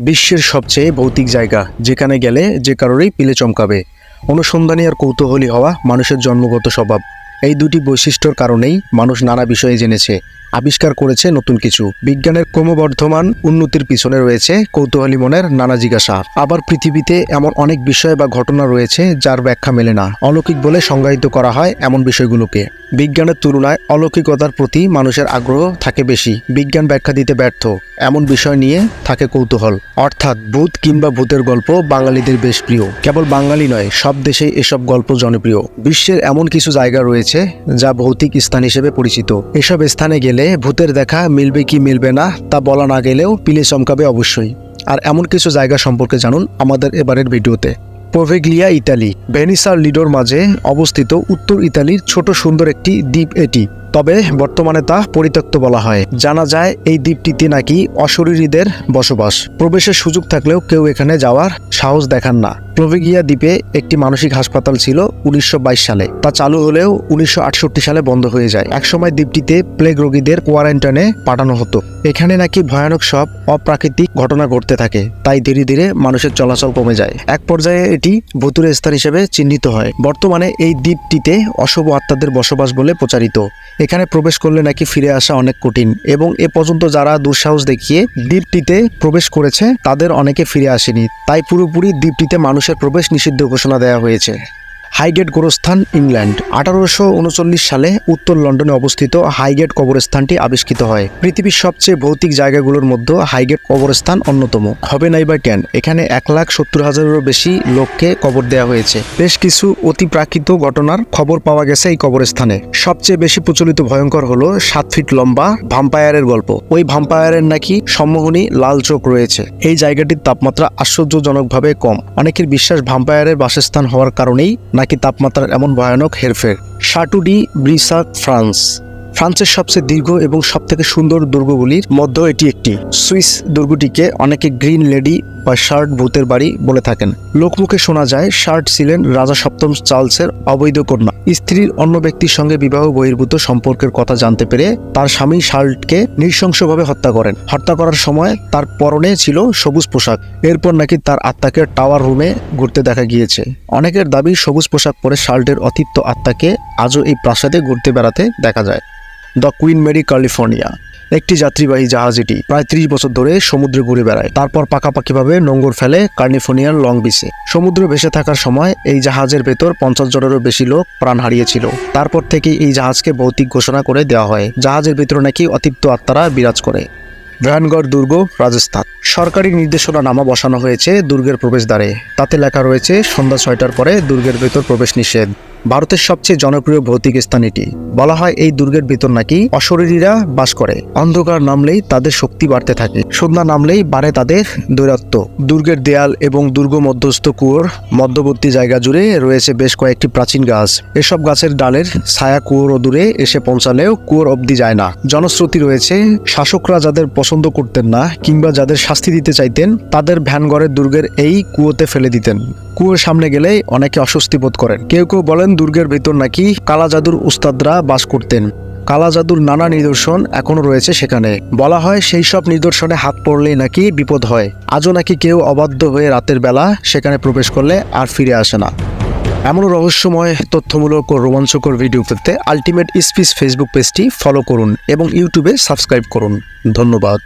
বিশ্বের সবচেয়ে ভৌতিক জায়গা, যেখানে গেলে যে কারোরই পিলে চমকাবে। অনুসন্ধানী আর কৌতূহলী হওয়া মানুষের জন্মগত স্বভাব। এই দুটি বৈশিষ্ট্যর কারণেই মানুষ নানা বিষয়ে জেনেছে। আবিষ্কার করেছে নতুন কিছু। বিজ্ঞানের ক্রমবর্ধমান উন্নতির পিছনে রয়েছে কৌতূহলী মনের নানা জিজ্ঞাসা। আবার পৃথিবীতে এমন অনেক বিষয় বা ঘটনা রয়েছে যার ব্যাখ্যা মেলে না। অলৌকিক বলে সংজ্ঞায়িত করা হয় এমন বিষয়গুলোকে। বিজ্ঞানের তুলনায় অলৌকিকতার প্রতি মানুষের আগ্রহ থাকে বেশি। বিজ্ঞান ব্যাখ্যা দিতে ব্যর্থ। এমন বিষয় নিয়ে থাকে কৌতূহল। অর্থাৎ ভূত কিংবা ভূতের গল্প বাঙালিদের বেশ প্রিয়। কেবল বাঙালি নয়, সব দেশেই এসব গল্প জনপ্রিয়। বিশ্বের এমন কিছু জায়গা রয়েছে যা ভৌতিক স্থান হিসেবে পরিচিত। এসব স্থানে গেলে ভূতের দেখা মিলবে কি মিলবে না তা বলা না গেলেও পিলে চমকাবে অবশ্যই। আর এমন কিছু জায়গা সম্পর্কে জানুন আমাদের এবারের ভিডিওতে। পোভেগলিয়া, ইতালি। ভেনিসার লিডোর মাঝে অবস্থিত উত্তর ইতালির ছোট সুন্দর একটি দ্বীপ এটি। তবে বর্তমানে তা পরিত্যক্ত বলা হয়। জানা যায়, এই দ্বীপটিতে নাকি অশরীরীদের বসবাস। প্রবেশের সুযোগ থাকলেও কেউ এখানে যাওয়ার সাহস দেখান না। প্রভেগিয়া দ্বীপে একটি মানসিক হাসপাতাল ছিল উনিশশো বাইশ সালে। তা চালু হলেও উনিশশো আটষট্টি সালে বন্ধ হয়ে যায়। একসময় দ্বীপটিতে প্লেগ রোগীদের কোয়ারেন্টাইনে পাঠানো হতো। এখানে নাকি ভয়ানক সব অপ্রাকৃতিক ঘটনা ঘটতে থাকে। তাই ধীরে ধীরে মানুষের চলাচল কমে যায়। এক পর্যায়ে এটি ভুতুরে স্থান হিসেবে চিহ্নিত হয়। বর্তমানে এই দ্বীপটিতে অশুভ আত্মাদের বসবাস বলে প্রচারিত। এখানে প্রবেশ করলে নাকি ফিরে আসা অনেক কঠিন। এবং এ পর্যন্ত যারা দুঃসাহস দেখিয়ে দ্বীপটিতে প্রবেশ করেছে, তাদের অনেকে ফিরে আসেনি। তাই পুরোপুরি দ্বীপটিতে মানুষের প্রবেশ নিষিদ্ধ ঘোষণা দেওয়া হয়েছে। হাইগেট গোরস্থান ইংল্যান্ড। আঠারোশো উনচল্লিশ সালে উত্তর লন্ডনে অবস্থিত হাইগেট কবরস্থানটি আবিষ্কৃত হয়। পৃথিবীর সবচেয়ে ভৌতিক জায়গাগুলোর মধ্যে হাইগেট কবরস্থান অন্যতম। হবে নাই বা কেন? এখানে এক লাখ সত্তর হাজারেরও বেশি লোককে কবর দেওয়া হয়েছে। বেশ কিছু অতি প্রাকৃত ঘটনার খবর পাওয়া গেছে এই কবরস্থানে। সবচেয়ে বেশি প্রচলিত ভয়ঙ্কর হলো সাত ফিট লম্বা ভাম্পায়ারের গল্প। ওই ভাম্পায়ারের নাকি সম্মোহনী লাল চোখ রয়েছে। এই জায়গাটির তাপমাত্রা আশ্চর্যজনকভাবে কম। অনেকের বিশ্বাস ভাম্পায়ারের বাসস্থান হওয়ার কারণেই নাকি তাপমাত্রার এমন ভয়ানক হেরফের? Chateau de Brissac France. ফ্রান্সের সবচেয়ে দীর্ঘ এবং সবথেকে সুন্দর দুর্গগুলির মধ্যে এটি একটি। সুইস দুর্গটিকে অনেকে গ্রিন লেডি বা শার্ট ভূতের বাড়ি বলে থাকেন। লোকমুখে শোনা যায়, শার্ট ছিলেন রাজা সপ্তম চার্লসের অবৈধ কন্যা। স্ত্রীর অন্য ব্যক্তির সঙ্গে বিবাহ বহির্ভূত সম্পর্কের কথা জানতে পেরে তার স্বামী শার্টকে নৃশংসভাবে হত্যা করেন। হত্যা করার সময় তার পরনে ছিল সবুজ পোশাক। এরপর নাকি তার আত্মাকে টাওয়ার রুমে ঘুরতে দেখা গিয়েছে। অনেকের দাবি, সবুজ পোশাক পরে শার্টের অতিত্ব আত্মাকে আজও এই প্রাসাদে ঘুরতে বেড়াতে দেখা যায়। The Queen Mary California. একটি যাত্রীবাহী জাহাজ এটি প্রায় ত্রিশ বছর ধরে সমুদ্রে ঘুরে বেড়ায়। তারপর পাকাপাকিভাবে নোঙ্গর ফেলে কার্নিফোনিয়ার লং বিচে। সমুদ্রে ভেসে থাকার সময় এই জাহাজের ভেতর পঞ্চাশ জনেরও বেশি লোক প্রাণ হারিয়েছিল। তারপর থেকেই এই জাহাজকে ভৌতিক ঘোষণা করে দেওয়া হয়। জাহাজের ভেতরে নাকি অতিপ্ত আত্মারা বিরাজ করে। ভ্যানগড় দুর্গ, রাজস্থান। সরকারি নির্দেশনা নামা বসানো হয়েছে দুর্গের প্রবেশদ্বারে। তাতে লেখা রয়েছে, সন্ধ্যা ছয়টার পরে দুর্গের ভেতর প্রবেশ নিষেধ। ভারতের সবচেয়ে জনপ্রিয় ভৌতিক স্থান এটি। বলা হয় এই দুর্গের ভিতর নাকি অশরীরীরা বাস করে। অন্ধকার নামলেই তাদের শক্তি বাড়তে থাকে। সন্ধ্যা নামলেই বাড়ে তাদের দৈরাত্ম দুর্গের দেয়াল এবং দুর্গ মধ্যস্থ কুয়োর মধ্যবর্তী জায়গা জুড়ে রয়েছে বেশ কয়েকটি প্রাচীন গাছ। এসব গাছের ডালের ছায়া কুয়োর দূরে এসে পৌঁছালেও কুয়োর অবধি যায় না। জনশ্রুতি রয়েছে, শাসকরা যাদের পছন্দ করতেন না কিংবা যাদের শাস্তি দিতে চাইতেন, তাদের ভ্যানগড়ের দুর্গের এই কুয়োতে ফেলে দিতেন। কুয়োর সামনে গেলেই অনেকে অস্বস্তি বোধ করেন। কেউ কেউ বলেন দুর্গের ভেতর নাকি কালা জাদুর উস্তাদরা বাস করতেন। কালা জাদুর নানা নিদর্শন এখনও রয়েছে সেখানে। বলা হয়, সেই সব নিদর্শনে হাত পড়লেই নাকি বিপদ হয়। আজও নাকি কেউ অবাধ্য হয়ে রাতের বেলা সেখানে প্রবেশ করলে আর ফিরে আসে না। এমন রহস্যময়, তথ্যমূলক ও রোমাঞ্চকর ভিডিও পেতে আলটিমেট স্পিচ ফেসবুক পেজটি ফলো করুন এবং ইউটিউবে সাবস্ক্রাইব করুন। ধন্যবাদ।